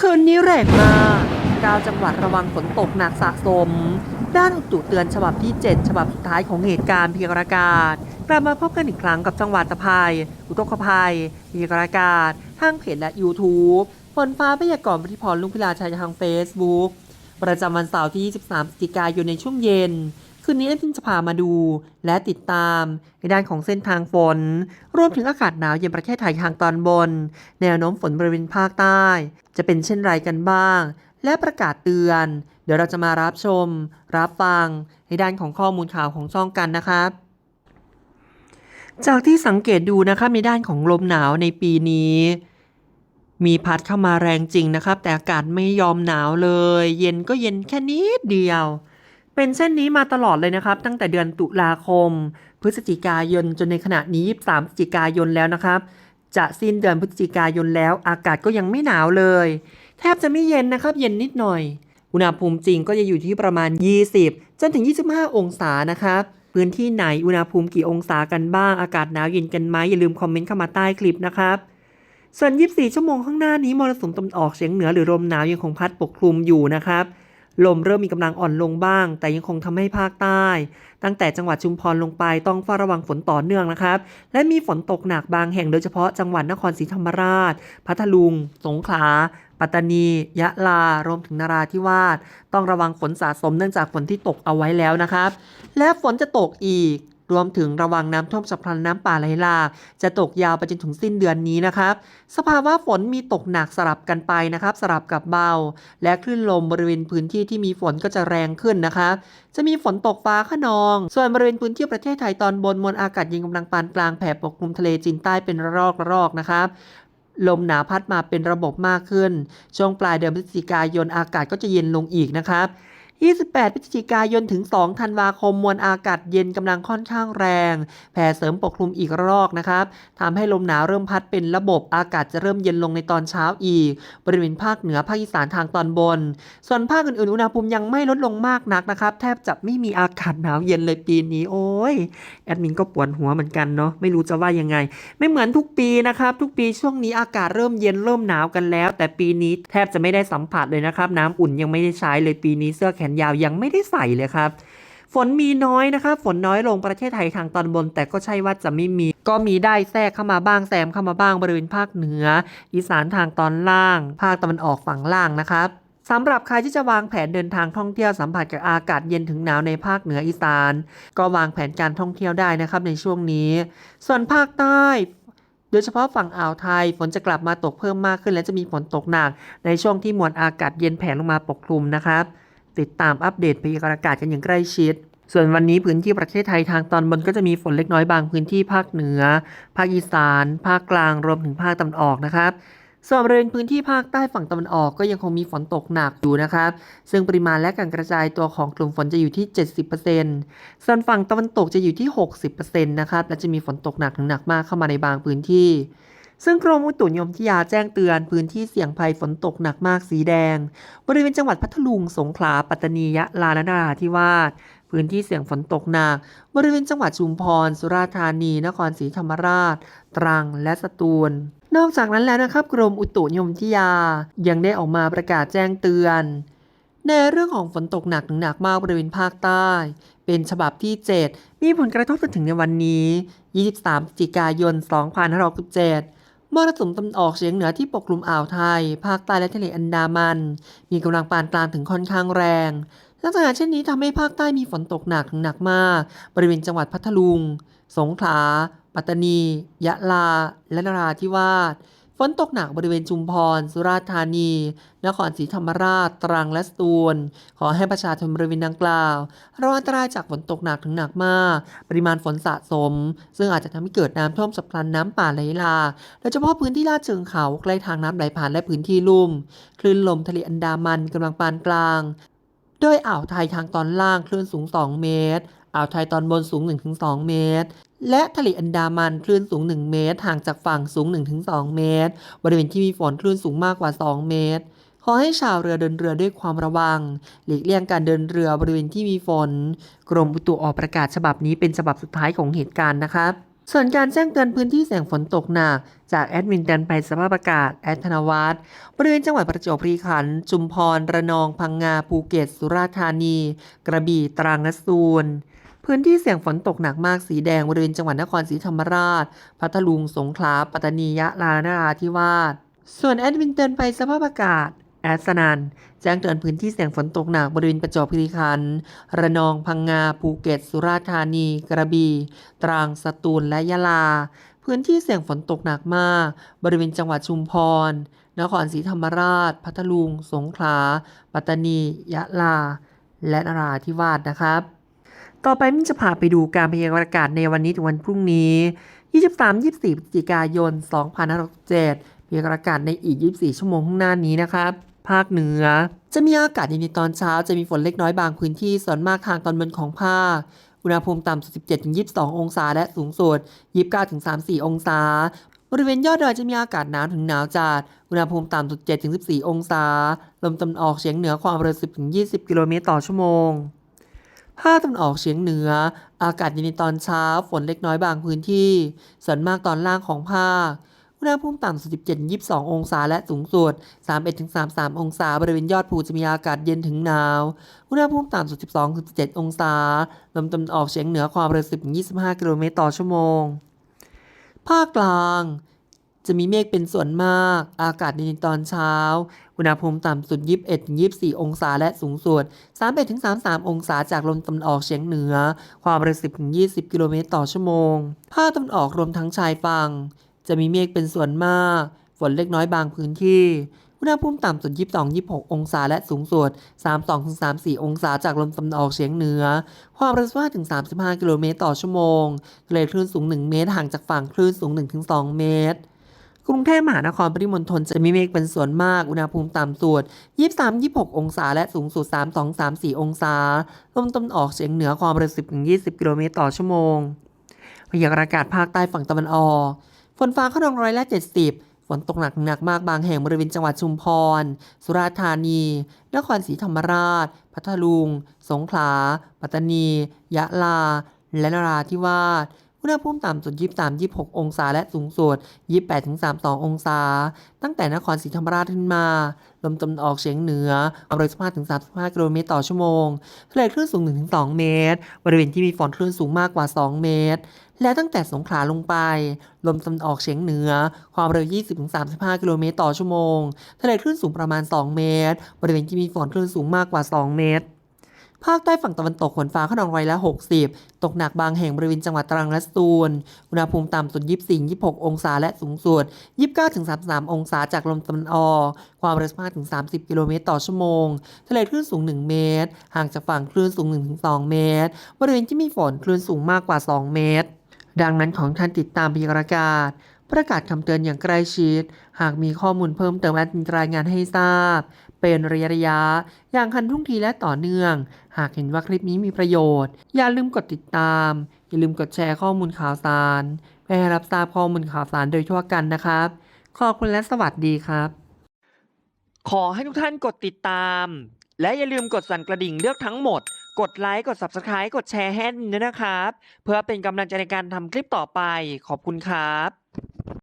คืนนี้แรงมากเก้าจังหวัดระวังฝนตกหนักสะสม ด้านอุตุเตือนฉบับที่ 7 ฉบับสุดท้ายของเหตุการณ์พยากรณ์อากาศ กลับมาพบกันอีกครั้งกับจังหวัดตะไคร้อุทกภัยพยากรณ์อากาศทางเพจและ YouTube ฝนฟ้าพยากรณ์ปฏิพรลุงพิลาชัยทาง Facebook ประจำวันเสาร์ที่ 23พฤศจิกายนในช่วงเย็น คืนนี้เอ็มจะพามาดู และติดตามในด้านของเส้นทางฝน รวมถึงอากาศหนาวเย็นประเทศไทยทางตอนบน แนวโน้มฝนบริเวณภาคใต้ จะเป็นเช่นไรกันบ้าง และประกาศเตือน เดี๋ยวเราจะมารับชม รับฟังในด้านของข้อมูลข่าวของช่องกันนะครับจากที่สังเกตดูนะครับในด้านของลมหนาวในปีนี้ มีพัดเข้ามาแรงจริงนะครับ แต่อากาศไม่ยอมหนาวเลย เย็นก็เย็นแค่นิดเดียว เป็นเช่นนี้มาตลอดเลยนะครับ ตั้งแต่เดือนตุลาคม พฤศจิกายนจนในขณะนี้23พฤศจิกายนแล้วนะครับ จะสิ้นเดือนพฤศจิกายนแล้ว อากาศก็ยังไม่หนาวเลย แทบจะไม่เย็นนะครับ เย็นนิดหน่อย อุณหภูมิจริงก็จะอยู่ที่ประมาณ 20 จนถึง 25 องศานะครับพื้นที่ไหนอุณหภูมิกี่องศากันบ้างอากาศหนาวเย็นกันไหมอย่าลืมคอมเมนต์เข้ามาใต้คลิปนะครับส่วน 24 ชั่วโมงข้างหน้านี้มรสุมตะวันออกเฉียงเหนือหรือลมหนาวยังคงพัดปกคลุมอยู่นะครับ ลมเริ่มมีกำลังอ่อนลงบ้าง แต่ยังคงทำให้ภาคใต้ ตั้งแต่จังหวัดชุมพรลงไปต้องเฝ้าระวังฝนต่อเนื่องนะครับ และมีฝนตกหนักบางแห่งโดยเฉพาะจังหวัดนครศรีธรรมราช พัทลุง สงขลา ปัตตานี ยะลา รวมถึงนราธิวาส ต้องระวังฝนสะสมเนื่องจากฝนที่ตกเอาไว้แล้วนะครับ และฝนจะตกอีก รวมถึงระวังน้ำท่วมฉับพลันน้ำป่าไหลหลากจะตกยาวไปจนถึงสิ้นเดือนนี้นะครับ สภาวะฝนมีตกหนักสลับกันไปนะครับ สลับกับเบา และคลื่นลมบริเวณพื้นที่ที่มีฝนก็จะแรงขึ้นนะครับจะมีฝนตกฟ้าขนอง ส่วนบริเวณพื้นที่ประเทศไทยตอนบนมวลอากาศเย็นกำลังปานกลางแผ่ปกคลุมทะเลจีนใต้เป็นระลอกระลอกนะครับลมหนาวพัดมาเป็นระบบมากขึ้น ช่วงปลายเดือนพฤศจิกายนอากาศก็จะเย็นลงอีกนะครับ 28 พฤศจิกายนถึง 2 ธันวาคมมวลอากาศเย็นกำลังค่อนข้างแรง แผ่เสริมปกคลุมอีกรอกนะครับทำให้ลมหนาวเริ่มพัดเป็นระบบอากาศจะเริ่มเย็นลงในตอนเช้าอีก บริเวณภาคเหนือภาคอีสานทางตอนบน ส่วนภาคอื่นๆอุณหภูมิยังไม่ลดลงมากนักนะครับ แทบจะไม่มีอากาศหนาวเย็นเลยปีนี้โอ้ยแอดมินก็ปวดหัวเหมือนกันเนาะไม่รู้จะว่ายังไง ไม่เหมือนทุกปีนะครับ ทุกปีช่วงนี้อากาศเริ่มเย็นเริ่มหนาวกันแล้ว แต่ปีนี้แทบจะไม่ได้สัมผัสเลยนะครับ น้ำอุ่นยังไม่ได้ใช้เลยปีนี้เสื้อแขนนยาวยังไม่ได้ใส่เลยครับ ฝนมีน้อยนะครับ ฝนน้อยลงประเทศไทยทางตอนบน แต่ก็ใช่ว่าจะไม่มี ก็มีได้แทรกเข้ามาบ้างแซมเข้ามาบ้างบริเวณภาคเหนือ อีสานทางตอนล่าง ภาคตะวันออกฝั่งล่างนะครับสำหรับใครที่จะวางแผนเดินทางท่องเที่ยวสัมผัสกับอากาศเย็นถึงหนาวในภาคเหนืออีสาน ก็วางแผนการท่องเที่ยวได้นะครับในช่วงนี้ ส่วนภาคใต้ โดยเฉพาะฝั่งอ่าวไทยฝนจะกลับมาตกเพิ่มมากขึ้น และจะมีฝนตกหนักในช่วงที่มวลอากาศเย็นแผ่ลงมาปกคลุมนะครับ ติดตามอัปเดตพยากรณ์อากาศกันอย่างใกล้ชิด ส่วนวันนี้พื้นที่ประเทศไทยทางตอนบนก็จะมีฝนเล็กน้อยบางพื้นที่ภาคเหนือ ภาคอีสาน ภาคกลางรวมถึงภาคตะวันออกนะครับส่วนบริเวณพื้นที่ภาคใต้ฝั่งตะวันออกก็ยังคงมีฝนตกหนักอยู่นะครับ ซึ่งปริมาณและการกระจายตัวของกลุ่มฝนจะอยู่ที่ 70%ส่วนฝั่งตะวันตกจะอยู่ที่ 60%นะครับ และจะมีฝนตกหนักถึงหนักมากเข้ามาในบางพื้นที่ ซึ่งกรมอุตุนิยมวิทยาแจ้งเตือนพื้นที่เสี่ยงภัยฝนตกหนักมากสีแดง บริเวณจังหวัดพัทลุง สงขลา ปัตตานียะลาและนราธิวาส พื้นที่เสี่ยงฝนตกหนัก บริเวณจังหวัดชุมพร สุราษฎร์ธานี นครศรีธรรมราช ตรัง และสตูล นอกจากนั้นแล้วนะครับกรมอุตุนิยมวิทยา ยังได้ออกมาประกาศแจ้งเตือนในเรื่องของฝนตกหนักถึงหนักมากบริเวณภาคใต้ เป็นฉบับที่ 7 มีผลกระทบจนถึงในวันนี้ 23พฤศจิกายน 2567 มรสุมตะวันออกเฉียงเหนือที่ปกคลุมอ่าวไทย ภาคใต้และทะเลอันดามัน มีกำลังปานกลางถึงค่อนข้างแรงลักษณะเช่นนี้ทำให้ภาคใต้มีฝนตกหนักถึงหนักมาก บริเวณจังหวัดพัทลุง สงขลา ปัตตานี ยะลา และนราธิวาส ฝนตกหนักบริเวณชุมพร สุราษฎร์ธานี นครศรีธรรมราช ตรังและสตูล ขอให้ประชาชนบริเวณดังกล่าวระวังอันตรายจากฝนตกหนักถึงหนักมาก ปริมาณฝนสะสม ซึ่งอาจจะทำให้เกิดน้ำท่วมฉับพลันน้ำป่าไหลหลากโดยเฉพาะพื้นที่ลาดเชิงเขาใกล้ทางน้ำไหลผ่านและพื้นที่ลุ่ม คลื่นลมทะเลอันดามันกำลังปานกลาง โดยอ่าวไทยทางตอนล่างคลื่นสูง 2 เมตร อ่าวไทยตอนบนสูง 1-2 เมตร และทะเลอันดามันคลื่นสูง 1 เมตร ห่างจากฝั่งสูง 1-2 เมตร บริเวณที่มีฝนคลื่นสูงมากกว่า 2 เมตรขอให้ชาวเรือเดินเรือด้วยความระวัง หลีกเลี่ยงการเดินเรือบริเวณที่มีฝน กรมอุตุออกประกาศฉบับนี้เป็นฉบับสุดท้ายของเหตุการณ์นะครับ ส่วนการแจ้งเตือนพื้นที่เสี่ยงฝนตกหนัก จากแอดมินเตือนภัยสภาพอากาศ แอดธนวัฒน์บริเวณจังหวัดประจวบคีรีขันธ์จุมพร ระนอง พังงา ภูเก็ต สุราษฎร์ธานี กระบี่ ตรังและสตูล พื้นที่เสี่ยงฝนตกหนักมากสีแดงบริเวณจังหวัดนครศรีธรรมราช พัทลุง สงขลา ปัตตานี ยะลา นราธิวาส ส่วนแอดมินเตือนภัยสภาพอากาศ แอดสนันแจ้งเตือนพื้นที่เสี่ยงฝนตกหนักบริเวณประจวบคีรีขันธ์ ระนอง พังงา ภูเก็ต สุราษฎร์ธานี กระบี่ ตรัง สตูล และยะลา พื้นที่เสี่ยงฝนตกหนักมาก บริเวณจังหวัดชุมพร นครศรีธรรมราช พัทลุง สงขลา ปัตตานี ยะลา และนราธิวาสนะครับ ต่อไปมินจะพาไปดูการพยากรณ์อากาศในวันนี้ถึงวันพรุ่งนี้ 23-24พฤศจิกายน 2567พยากรณ์อากาศในอีก 24 ชั่วโมงข้างหน้านี้นะครับ ภาคเหนือ จะมีอากาศเย็นในตอนเช้า จะมีฝนเล็กน้อยบางพื้นที่ ส่วนมากทางตอนบนของภาค อุณหภูมิต่ำสุด 17-22 องศา และสูงสุด 29-34 องศาบริเวณยอดดอยจะมีอากาศหนาวถึงหนาวจัด อุณหภูมิต่ำสุด7-14 องศา ลมตะวันออกเฉียงเหนือความเร็ว 10-20 กิโลเมตรต่อชั่วโมง ภาคตะวันออกเฉียงเหนือ อากาศเย็นในตอนเช้า ฝนเล็กน้อยบางพื้นที่ ส่วนมากตอนล่างของภาค อุณหภูมิต่ำสุด 17-22 องศาและสูงสุด 31-33 องศา บริเวณยอดภูจะมีอากาศเย็นถึงหนาว อุณหภูมิต่ำสุด 12-17 องศา ลมตะวันออกเฉียงเหนือความเร็ว 10-25 กิโลเมตรต่อชั่วโมง ภาคกลาง จะมีเมฆเป็นส่วนมาก อากาศเย็นในตอนเช้า อุณหภูมิต่ำสุด 21-24 องศาและสูงสุด 31-33 องศาจากลมตะวันออกเฉียงเหนือ ความเร็ว 10-20 กิโลเมตรต่อชั่วโมง ภาคตะวันออกรวมทั้งชายฝั่ง จะมีเมฆเป็นส่วนมาก ฝนเล็กน้อยบางพื้นที่ อุณหภูมิต่ำสุด 22-26 องศาและสูงสุด 32-34 องศาจากลมตะวันออกเฉียงเหนือ ความเร็ว15-35 กิโลเมตรต่อชั่วโมงทะเลคลื่นสูง 1 เมตรห่างจากฝั่งคลื่นสูง 1-2 เมตร กรุงเทพมหานครปริมณฑลจะมีเมฆเป็นส่วนมาก อุณหภูมิต่ำสุด 23-26 องศา และสูงสุด 32-34 องศา ลมตะวันออกเฉียงเหนือความเร็ว 10-20 กิโลเมตรต่อชั่วโมงพยากรณ์อากาศภาคใต้ฝั่งตะวันออก ฝนฟ้าขนองร้อยละ70 ฝนตกหนักหนักมากบางแห่งบริเวณจังหวัดชุมพร สุราษฎร์ธานี นครศรีธรรมราช พัทลุง สงขลา ปัตตานี ยะลา และนราธิวาส อุณหภูมิต่ำสุด 23-26 องศา และสูงสุด 28-32 องศา ตั้งแต่นครศรีธรรมราชขึ้นมา ลมตะวันออกเฉียงเหนือความเร็ว15-35 กิโลเมตรต่อชั่วโมงทะเลคลื่นสูง 1-2 เมตร บริเวณที่มีฝนคลื่นสูงมากกว่า 2 เมตร และตั้งแต่สงขลาลงไป ลมตะวันออกเฉียงเหนือ ความเร็ว 20-35 กิโลเมตรต่อชั่วโมงทะเลคลื่นสูงประมาณ 2 เมตร บริเวณที่มีฝนคลื่นสูงมากกว่า 2 เมตร ภาคใต้ฝั่งตะวันตกฝนฟ้าขนองร้อยละ 60 ตกหนักบางแห่งบริเวณจังหวัดตรังและสตูลอุณหภูมิต่ำสุด 24-26 องศาและสูงสุด 29-33 องศาจากลมตะวันออก ความเร็ว15-30 กิโลเมตรต่อชั่วโมง ทะเลคลื่นสูง 1 เมตร ห่างจากฝั่งคลื่นสูง 1-2 เมตร บริเวณที่มีฝนคลื่นสูงมากกว่า 2 เมตร ดังนั้นของท่านติดตามพยากรณ์อากาศ ประกาศคำเตือนอย่างใกล้ชิด หากมีข้อมูลเพิ่มเติมแอดมินรายงานให้ทราบ เป็นระยะระยะ อย่างทันทุ่งทีและต่อเนื่อง หากเห็นว่าคลิปนี้มีประโยชน์ อย่าลืมกดติดตาม อย่าลืมกดแชร์ข้อมูลข่าวสารเพื่อรับทราบข้อมูลข่าวสารโดยทั่วกันนะครับ ขอบคุณและสวัสดีครับ ขอให้ทุกท่านกดติดตาม และอย่าลืมกดสั่นกระดิ่งเลือกทั้งหมด กดไลค์กด Subscribe กดแชร์ให้ด้วยนะครับ เพื่อเป็นกำลังใจในการทำคลิปต่อไป ขอบคุณครับ